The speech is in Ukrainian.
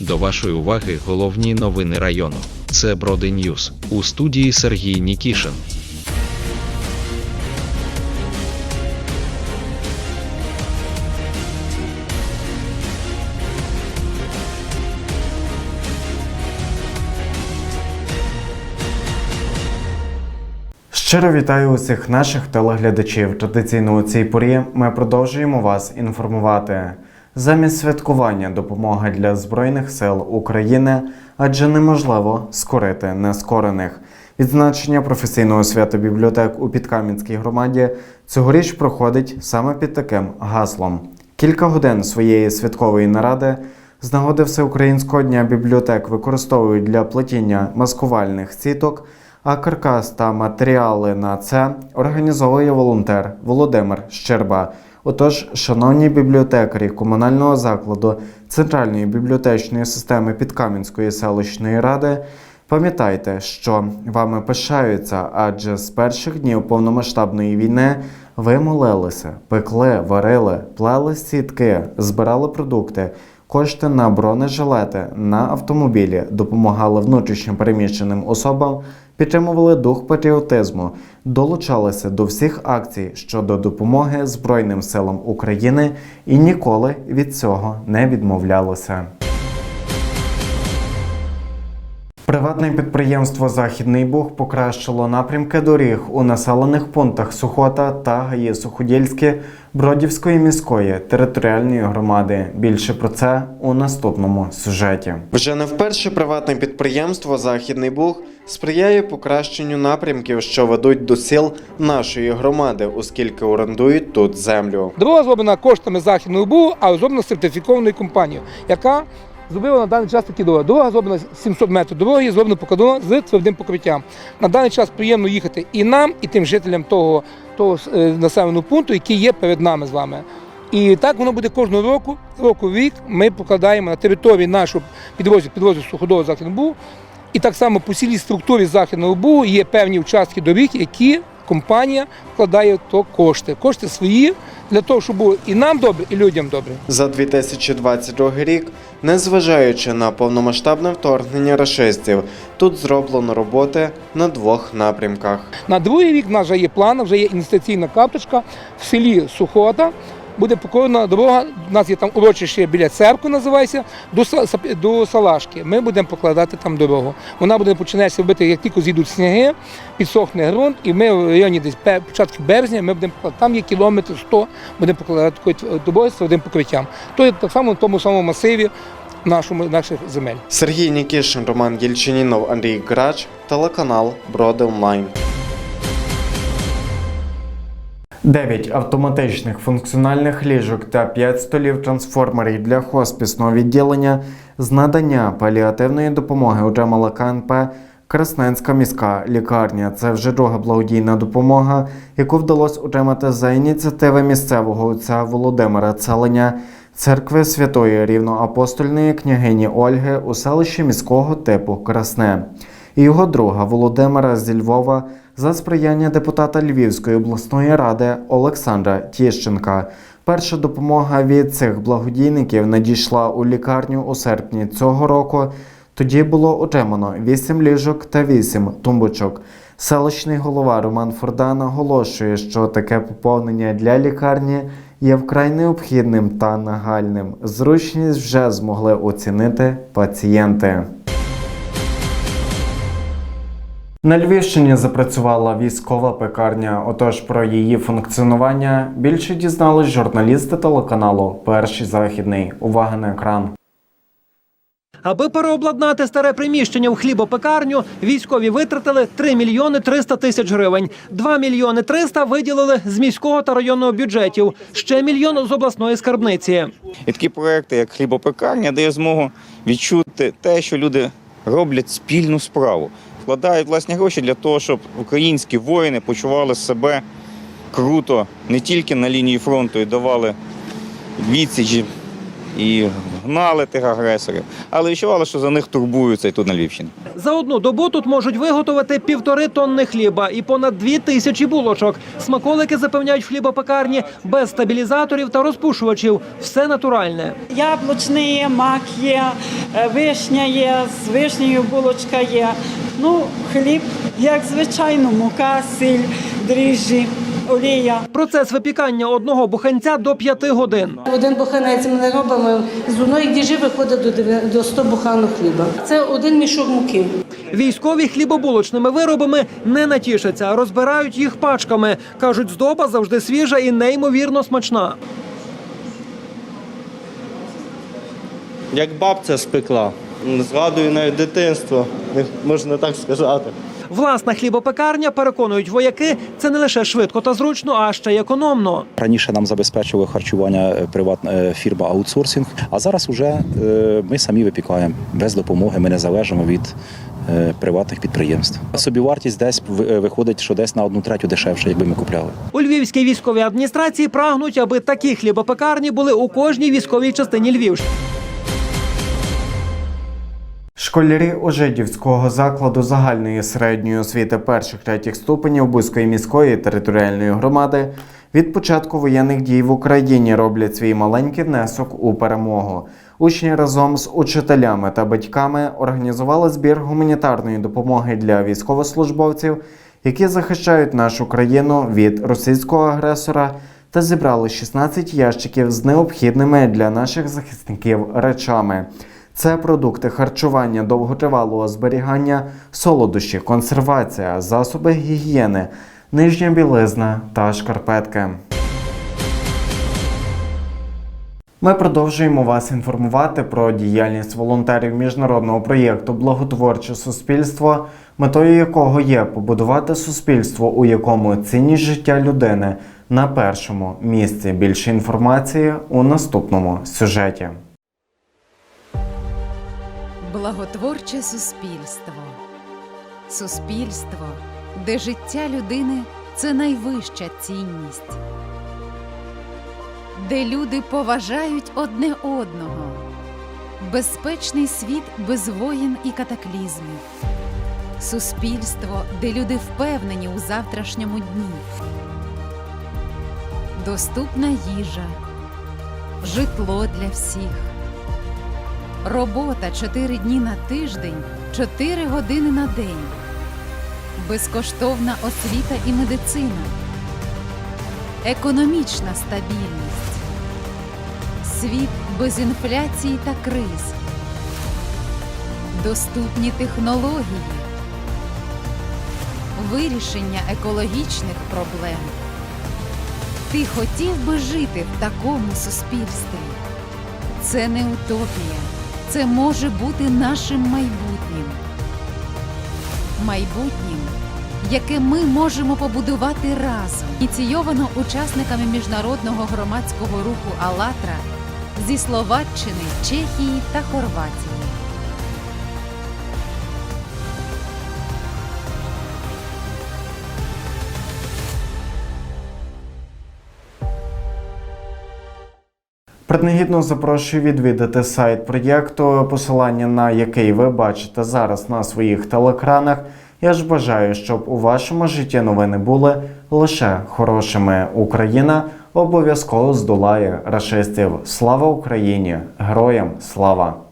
До вашої уваги головні новини району. Це Броди Ньюс у студії Сергій Нікішин. Щиро вітаю усіх наших телеглядачів. Традиційно у цій порі ми продовжуємо вас інформувати. Замість святкування допомоги для Збройних сил України, адже неможливо скорити нескорених. Відзначення професійного свята бібліотек у Підкам'янській громаді цьогоріч проходить саме під таким гаслом. Кілька годин своєї святкової наради з нагоди Всеукраїнського дня бібліотек використовують для плетіння маскувальних сіток, а каркас та матеріали на це організовує волонтер Володимир Щерба. Отож, шановні бібліотекарі комунального закладу Центральної бібліотечної системи Підкам'янської селищної ради, пам'ятайте, що вами пишаються, адже з перших днів повномасштабної війни ви молилися, пекли, варили, плели сітки, збирали продукти, кошти на бронежилети, на автомобілі, допомагали внутрішньо переміщеним особам, підтримували дух патріотизму, долучалися до всіх акцій щодо допомоги Збройним силам України і ніколи від цього не відмовлялися. Приватне підприємство Західний Буг покращило напрямки доріг у населених пунктах Сухота та ГАІ Суходільське Бродівської міської територіальної громади. Більше про це у наступному сюжеті. Вже не вперше приватне підприємство Західний Буг сприяє покращенню напрямків, що ведуть до сіл нашої громади, оскільки орендують тут землю. Дорога зроблена коштами західного БУ, а зроблена сертифікованою компанією, яка зробила на даний час такі дороги. Дорога зроблена 700 метрів дороги, зроблена покладена з твердим покриттям. На даний час приємно їхати і нам, і тим жителям того, того е, населеного пункту, який є перед нами з вами. І так воно буде кожного року, року в рік ми покладаємо на території нашого підрозділу, підрозділу суходолу Західного БУ. І так само по цілій структурі Західного БУ є певні участки доріг, які компанія вкладає в то кошти. Кошти свої для того, щоб було і нам добре, і людям добре. За 2022 рік, незважаючи на повномасштабне вторгнення рашистів, тут зроблено роботи на двох напрямках. На другий рік в нас вже є план, вже є інвестиційна карточка в селі Сухота. Буде покорена дорога. У нас є там урочище біля церкви, називається до до Салашки. Ми будемо покладати там дорогу. Вона буде починатися робити, як тільки зійдуть сніги, підсохне ґрунт, і ми в районі десь початку березня ми будемо покладати. Там є кілометр 100, будемо покладати дороги з твердим покриттям. То так само в тому самому масиві нашому наших земель. Сергій Нікішин, Роман Єльчинінов, Андрій Грач, телеканал Броди Онлайн. Дев'ять автоматичних функціональних ліжок та 5 столів трансформерів для хоспісного відділення з надання паліативної допомоги отримала КНП Красненська міська лікарня. Це вже друга благодійна допомога, яку вдалося отримати за ініціативи місцевого отця Володимира Целеня, церкви Святої Рівноапостольної княгині Ольги у селищі міського типу Красне і його друга Володимира зі Львова за сприяння депутата Львівської обласної ради Олександра Тіщенка. Перша допомога від цих благодійників надійшла у лікарню у серпні цього року. Тоді було отримано 8 ліжок та 8 тумбочок. Селищний голова Роман Форда наголошує, що таке поповнення для лікарні є вкрай необхідним та нагальним. Зручність вже змогли оцінити пацієнти. На Львівщині запрацювала військова пекарня. Отож про її функціонування більше дізнались журналісти телеканалу Перший західний. Увага на екран. Аби переобладнати старе приміщення в хлібопекарню, військові витратили 3 мільйони 300 тисяч гривень. 2 мільйони 300 виділили з міського та районного бюджетів. Ще мільйон з обласної скарбниці. І такі проекти, як хлібопекарня, дає змогу відчути те, що люди роблять спільну справу, вкладають власні гроші для того, щоб українські воїни почували себе круто не тільки на лінії фронту і давали відсічі і гнали тих агресорів, але відчували, що за них турбуються і тут на Львівщині. За одну добу тут можуть виготовити півтори тонни хліба і понад дві тисячі булочок. Смаколики запевняють в хлібопекарні без стабілізаторів та розпушувачів. Все натуральне. Яблучний є, мак є, е, вишня є, з вишнею булочка є. Ну, хліб, як звичайно, мука, сіль, дріжджі, олія. Процес випікання одного буханця до п'яти годин. Один буханець ми не робимо. З одної діжі виходить до дев'я- до 100 буханок хліба. Це один мішок муки. Військові хлібобулочними виробами не натішаться, а розбирають їх пачками. кажуть, здоба завжди свіжа і неймовірно смачна. як бабця спекла. Згадую навіть дитинство, можна так сказати. Власна хлібопекарня, переконують вояки, це не лише швидко та зручно, а ще й економно. Раніше нам забезпечували харчування е, приватна е, фірма аутсорсинг, а зараз вже е, ми самі випікаємо без допомоги. Ми не залежимо від приватних підприємств. Собівартість десь ви- виходить, що десь на одну третю дешевше, якби ми купляли. У львівській військовій адміністрації прагнуть, аби такі хлібопекарні були у кожній військовій частині Львівщини. Школярі Ожидівського закладу загальної середньої освіти перших третіх ступенів Бузької міської територіальної громади від початку воєнних дій в Україні роблять свій маленький внесок у перемогу. Учні разом з учителями та батьками організували збір гуманітарної допомоги для військовослужбовців, які захищають нашу країну від російського агресора, та зібрали 16 ящиків з необхідними для наших захисників речами. Це продукти харчування довготривалого зберігання, солодощі, консервація, засоби гігієни, нижня білизна та шкарпетки. Ми продовжуємо вас інформувати про діяльність волонтерів міжнародного проєкту Благотворче суспільство, метою якого є побудувати суспільство, у якому цінність життя людини на першому місці. Більше інформації у наступному сюжеті. Благотворче суспільство. Суспільство, де життя людини це найвища цінність, де люди поважають одне одного, безпечний світ без воїн і катаклізмів, суспільство, де люди впевнені у завтрашньому дні, доступна їжа, житло для всіх. Робота 4 дні на тиждень, 4 години на день. Безкоштовна освіта і медицина. Економічна стабільність. Світ без інфляції та криз. Доступні технології. Вирішення екологічних проблем. Ти хотів би жити в такому суспільстві? Це не утопія. Це може бути нашим майбутнім. Майбутнім, яке ми можемо побудувати разом, ініційовано учасниками міжнародного громадського руху «АЛЛАТРА» зі Словаччини, Чехії та Хорватії. Принагідно запрошую відвідати сайт проєкту, посилання на який ви бачите зараз на своїх телекранах. Я ж бажаю, щоб у вашому житті новини були лише хорошими. Україна обов'язково здолає рашистів. Слава Україні! Героям слава!